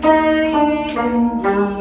내일은 나